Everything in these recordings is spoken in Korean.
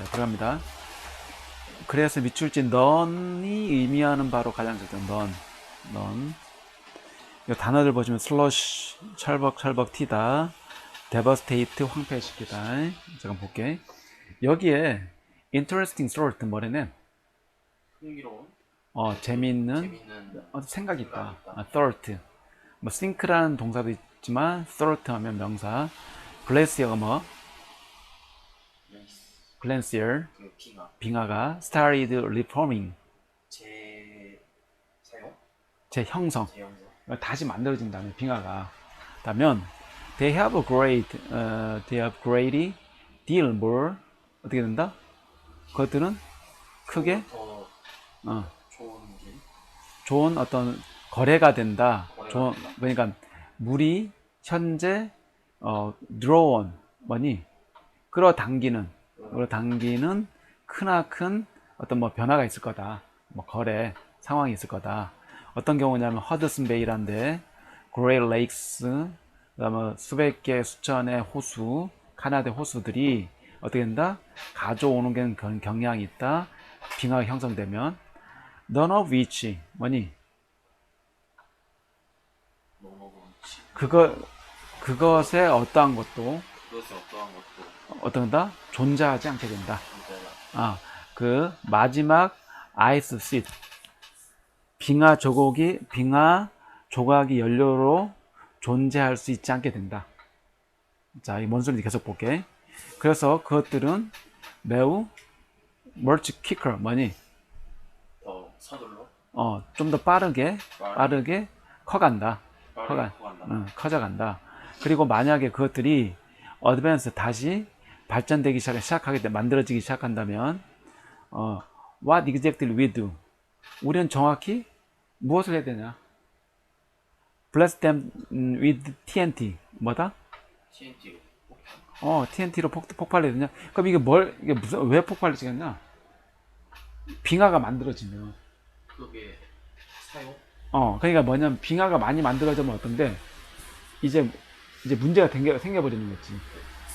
자, 들어갑니다. 그래서 밑줄진 넌이 의미하는 바로 가장 적절한 넌. 넌. 이 단어들 보시면 슬러시, 철벅, 튀다. 데버스테이트, 황폐시키다. 잠깐 볼게. 여기에 interesting thought 뭐래는 흥미로운 어, 재미있는 재밌는 어, 생각이 있다. 아, thought. 뭐 think라는 동사도 있지만 thought 하면 명사. glacier 뭐 glacier 그 빙하. 빙하가 started reforming. 재 사용 재형성. 재형성. 다시 만들어진다면 빙하가. 다면 they have a great 어, they have great deal more. 어떻게 된다? 그것들은 크게? 더 어, 좋은 길? 좋은 어떤 거래가 된다. 거래가 좋은, 된다. 그러니까 물이 현재 어, drawn 뭐니? 끌어당기는 끌어당기는 크나큰 어떤 뭐 변화가 있을 거다. 뭐 거래 상황이 있을 거다. 어떤 경우냐면 허드슨 베이란데 그레이 레이크스 그다음에 수백 개 수천의 호수 카나다 호수들이 어떻게 된다? 가져오는 경향이 있다. 빙하가 형성되면 none of which 뭐니 그거 그것의 어떠한 것도 그것을 어떠한 것도 어떤다 존재하지 않게 된다. 아, 그 마지막 아이스 시 빙하 조각이 빙하 조각이 연료로 존재할 수 있지 않게 된다. 자, 이 뭔 소리인지 계속 볼게. 그래서 그것들은 매우 멀치 키커 뭐니? 더 서둘러 어, 좀 더 빠르게 빠르게 커간다. 빠르게 커가- 커간다 응, 커져간다. 그리고 만약에 그것들이 어드밴스 다시 발전되기 시작, 시작 하게 돼, 만들어지기 시작한다면, 어, what exactly we do? 우리는 정확히 무엇을 해야 되냐? blast them 음, with TNT. 뭐다? TNT로 폭탄 어, TNT로 폭, 폭발해야 되냐? 그럼 이게 뭘, 이게 무슨, 왜 폭발이겠냐? 빙하가 만들어지면. 그게 사용 어, 그러니까 뭐냐면 빙하가 많이 만들어지면 어떤데 이제 이제 문제가 생겨 생겨버리는 거지.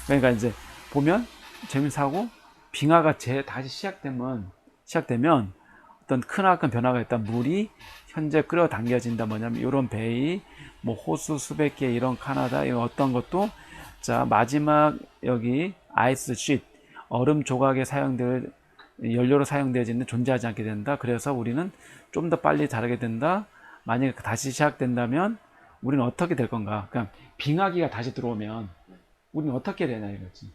그러니까 이제 보면 재미사고 빙하가 재 다시 시작되면 시작되면 어떤 크나큰 변화가 있다. 물이 현재 끌어당겨진다. 뭐냐면 이런 베이, 뭐 호수 수백 개 이런 카나다 이런 어떤 것도 자 마지막 여기 아이스 쉿 얼음 조각에 사용될 연료로 사용되어지는 존재하지 않게 된다. 그래서 우리는 좀 더 빨리 자라게 된다. 만약에 다시 시작된다면 우리는 어떻게 될 건가? 그냥 빙하기가 다시 들어오면 우리는 어떻게 되냐 이거지.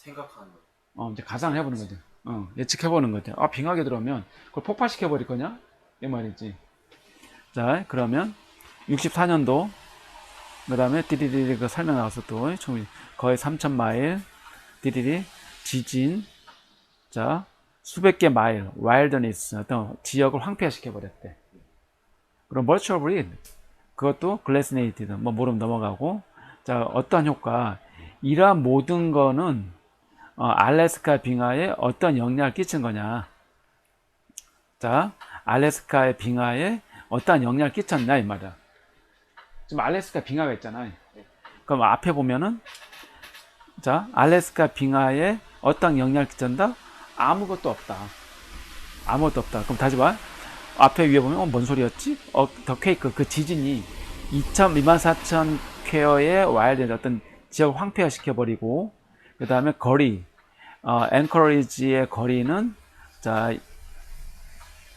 생각하는 거 어, 이제 가상을 해보는 거죠. 어, 예측해 보는 거죠. 아, 빙하게 들어오면 그걸 폭발시켜 버릴 거냐? 이 말이지. 자, 그러면 64년도 그 다음에 디디디 그 설명 나와서 또총 거의 3천 마일 디디디 지진 자 수백 개 마일 와일드니스 어떤 지역을 황폐화시켜 버렸대. 그럼 멀처 브리드 그것도 글래스네이티드 뭐 모름 넘어가고 자 어떠한 효과 이러한 모든 거는 어, 알래스카 빙하에 어떤 영향을 끼친 거냐? 자 알래스카의 빙하에 어떠한 영향을 끼쳤냐 이 말이야. 지금 알래스카 빙하가 있잖아. 그럼 앞에 보면은 자 알래스카 빙하에 어떤 영향을 끼쳤다? 아무것도 없다. 아무것도 없다. 그럼 다시 봐. 앞에 위에 보면 어, 뭔 소리였지? 어, 더 케이크 그 지진이 2천 24,000 퀘어의 와일드 어떤 지역을 황폐화 시켜버리고 그 다음에 거리 어, 앵커리지의 거리는 자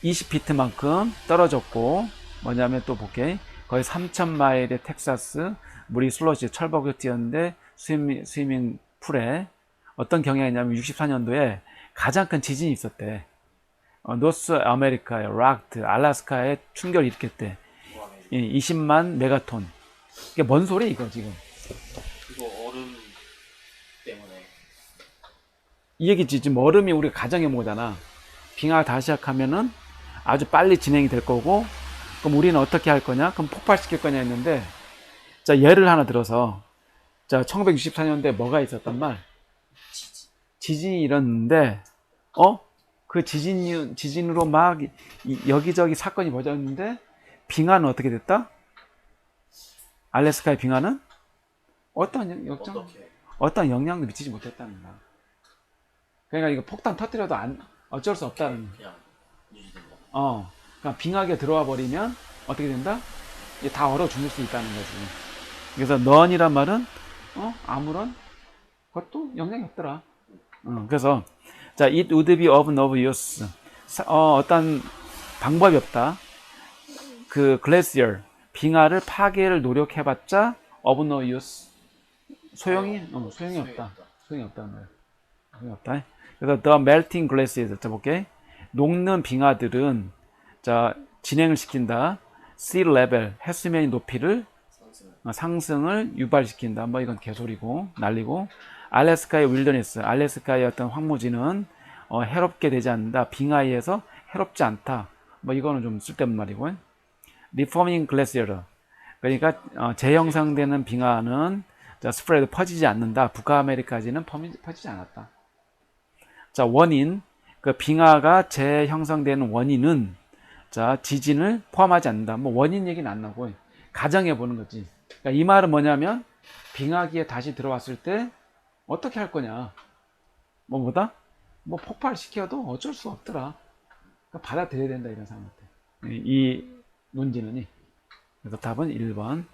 20피트만큼 떨어졌고 뭐냐면 또 볼게 거의 3천 마일의 텍사스 물이 슬러시 철벽을 뛰었는데 스위밍, 스위밍 풀에 어떤 경향이냐면 64년도에 가장 큰 지진이 있었대. 어, 노스 아메리카의 락트, 알라스카에 충격을 일으켰대. 좋아하네 이 20만 메가톤. 이게 뭔 소리 이거 지금? 그거 얼음 때문에 이 얘기지 지금 얼음이 우리가 가정해 본 거잖아. 빙하가 다시 시작하면은 아주 빨리 진행이 될 거고, 그럼 우리는 어떻게 할 거냐? 그럼 폭발시킬 거냐 했는데, 자 예를 하나 들어서, 자 1964년도에 뭐가 있었단 말? 지진 지진이 일었는데, 어? 그 지진 지진으로 막 이- 여기저기 사건이 벌어졌는데 빙하는 어떻게 됐다? 알래스카의 빙하는 어떤 어떻게 어떤 영향도 미치지 못했다는 거야. 그러니까 이거 폭탄 터뜨려도 안 어쩔 수 없다는 그냥 유지된다. 어, 그러니까 빙하게 들어와 버리면 어떻게 된다? 이게 다 얼어 죽을 수 있다는 거지. 그래서 넌이란 말은 어 아무런 것도 영향이 없더라. 어, 그래서 자, it would be of no use. 사- 어, 어떤 방법이 없다. 그 glacier 빙하를 파괴를 노력해봤자 of no use 소용이 어, 소용이 없다. 소용이 없다는 거야. 없다. 그래서 the melting glaciers 자 볼게. 녹는 빙하들은 자 진행을 시킨다. sea level 해수면의 높이를 상승. 어, 상승을 유발시킨다. 뭐 이건 개소리고 난리고. 알래스카의 윌더니스, 알래스카의 어떤 황무지는 어, 해롭게 되지 않는다. 빙하에서 해롭지 않다. 뭐 이거는 좀 쓸데없는 말이고. 리포밍 글래시어르. 그러니까 어, 재형성되는 빙하는 자, 스프레드 퍼지지 않는다. 북아메리카지는 퍼미- 퍼지지 않았다. 자, 원인. 그 빙하가 재형성되는 원인은 자, 지진을 포함하지 않는다. 뭐 원인 얘기는 안 나고 가정해 보는 거지. 그러니까 이 말은 뭐냐면 빙하기에 다시 들어왔을 때 어떻게 할 거냐. 뭐보다 뭐 폭발시켜도 어쩔 수 없더라. 그러니까 받아들여야 된다 이런 사람한테. 이, 이 논지는이. 그래서 답은 1번.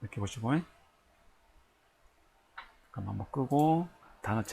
이렇게 보시고. 잠깐만 한번 끄고 단어